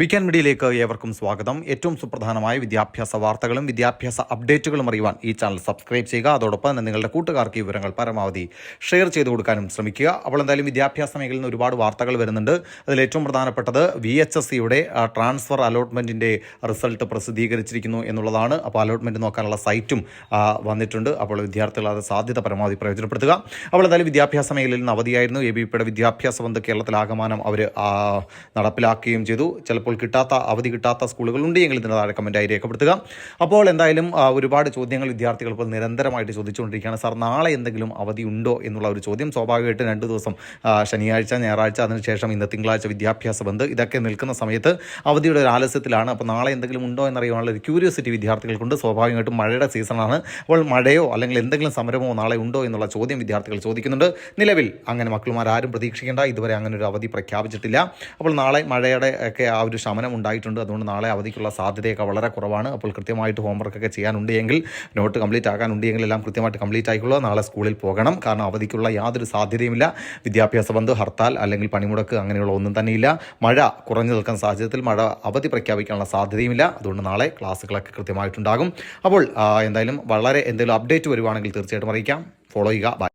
Weekend മീഡിയയിലേക്ക് ഏവർക്കും സ്വാഗതം. ഏറ്റവും സുപ്രധാനമായ വിദ്യാഭ്യാസ വാർത്തകളും വിദ്യാഭ്യാസ അപ്ഡേറ്റുകളും അറിയുവാൻ ഈ ചാനൽ സബ്സ്ക്രൈബ് ചെയ്യുക. അതോടൊപ്പം തന്നെ നിങ്ങളുടെ കൂട്ടുകാർക്ക് വിവരങ്ങൾ പരമാവധി ഷെയർ ചെയ്തു കൊടുക്കാനും ശ്രമിക്കുക. അപ്പോൾ എന്തായാലും വിദ്യാഭ്യാസ മേഖലയിൽ നിന്ന് ഒരുപാട് വാർത്തകൾ വരുന്നുണ്ട്. അതിൽ ഏറ്റവും പ്രധാനപ്പെട്ടത് വി എച്ച് എസ് സിയുടെ ട്രാൻസ്ഫർ അലോട്ട്മെന്റിന്റെ റിസൾട്ട് പ്രസിദ്ധീകരിച്ചിരിക്കുന്നു എന്നുള്ളതാണ്. അപ്പോൾ അലോട്ട്മെന്റ് നോക്കാനുള്ള സൈറ്റും വന്നിട്ടുണ്ട്. അപ്പോൾ വിദ്യാർത്ഥികൾ അത് സാധ്യത പരമാവധി പ്രയോജനപ്പെടുത്തുക. അപ്പോൾ എന്തായാലും വിദ്യാഭ്യാസ മേഖലയിൽ നിന്ന് അവധിയായിരുന്നു. എ ബി പിയുടെ വിദ്യാഭ്യാസ ബന്ധ് കേരളത്തിലാകമാനം അവർ നടപ്പിലാക്കുകയും ചെയ്തു. ചിലപ്പോൾ കിട്ടാത്ത അവധി കിട്ടാത്ത സ്കൂളുകളുണ്ട് എങ്കിൽ ഇതിന്റെ താഴെ കമന്റായി രേഖപ്പെടുത്തുക. അപ്പോൾ എന്തായാലും ഒരുപാട് ചോദ്യങ്ങൾ വിദ്യാർത്ഥികൾ ഇപ്പോൾ നിരന്തരമായിട്ട് ചോദിച്ചുകൊണ്ടിരിക്കുകയാണ്. സാർ നാളെ എന്തെങ്കിലും അവധി ഉണ്ടോ? എന്നുള്ള ഒരു ചോദ്യം സ്വാഭാവികമായിട്ട് രണ്ട് ദിവസം ശനിയാഴ്ച ഞായറാഴ്ച അതിനുശേഷം ഇന്ന് തിങ്കളാഴ്ച വിദ്യാഭ്യാസ ബന്ദ് ഇതൊക്കെ നിൽക്കുന്ന സമയത്ത് അവധിയുടെ ഒരു ആലസ്യത്തിലാണ്. അപ്പോൾ നാളെ എന്തെങ്കിലും ഉണ്ടോ എന്നറിയാനുള്ള ഒരു ക്യൂരിയോസിറ്റി വിദ്യാർത്ഥികൾക്കുണ്ട്. സ്വാഭാവികമായിട്ടും മഴയുടെ സീസണാണ് അപ്പോൾ മഴയോ അല്ലെങ്കിൽ എന്തെങ്കിലും സമരമോ നാളെ ഉണ്ടോ എന്നുള്ള ചോദ്യം വിദ്യാർത്ഥികൾ ചോദിക്കുന്നുണ്ട്. നിലവിൽ അങ്ങനെ മക്കളുമാർ ആരും പ്രതീക്ഷിക്കേണ്ട ഇതുവരെ അങ്ങനെ ഒരു അവധി പ്രഖ്യാപിച്ചിട്ടില്ല. അപ്പോൾ നാളെ മഴയുടെ ഒക്കെ ഒരു ശമനം ഉണ്ടായിട്ടുണ്ട്. അതുകൊണ്ട് നാളെ അവധിക്കുള്ള സാധ്യതയൊക്കെ വളരെ കുറവാണ്. അപ്പോൾ കൃത്യമായിട്ട് ഹോംവർക്കൊക്കെ ചെയ്യാനുണ്ട് എങ്കിൽ നോട്ട് കംപ്ലീറ്റ് ആക്കാനുണ്ട് എങ്കിൽ എല്ലാം കൃത്യമായിട്ട് കംപ്ലീറ്റ് ആയിക്കുള്ളൂ നാളെ സ്കൂളിൽ പോകണം. കാരണം അവധിക്കുള്ള യാതൊരു സാധ്യതയുമില്ല. വിദ്യാഭ്യാസ ബന്ധു ഹർത്താൽ അല്ലെങ്കിൽ പണിമുടക്ക് അങ്ങനെയുള്ള ഒന്നും തന്നെയില്ല. മഴ കുറഞ്ഞു നിൽക്കുന്ന സാഹചര്യത്തിൽ മഴ അവധി പ്രഖ്യാപിക്കാനുള്ള സാധ്യതയുമില്ല. അതുകൊണ്ട് നാളെ ക്ലാസ്സുകളൊക്കെ കൃത്യമായിട്ടുണ്ടാകും. അപ്പോൾ എന്തായാലും വളരെ എന്തെങ്കിലും അപ്ഡേറ്റ് വരുവാണെങ്കിൽ തീർച്ചയായിട്ടും അറിയിക്കാം. ഫോളോ ചെയ്യുക. ബൈ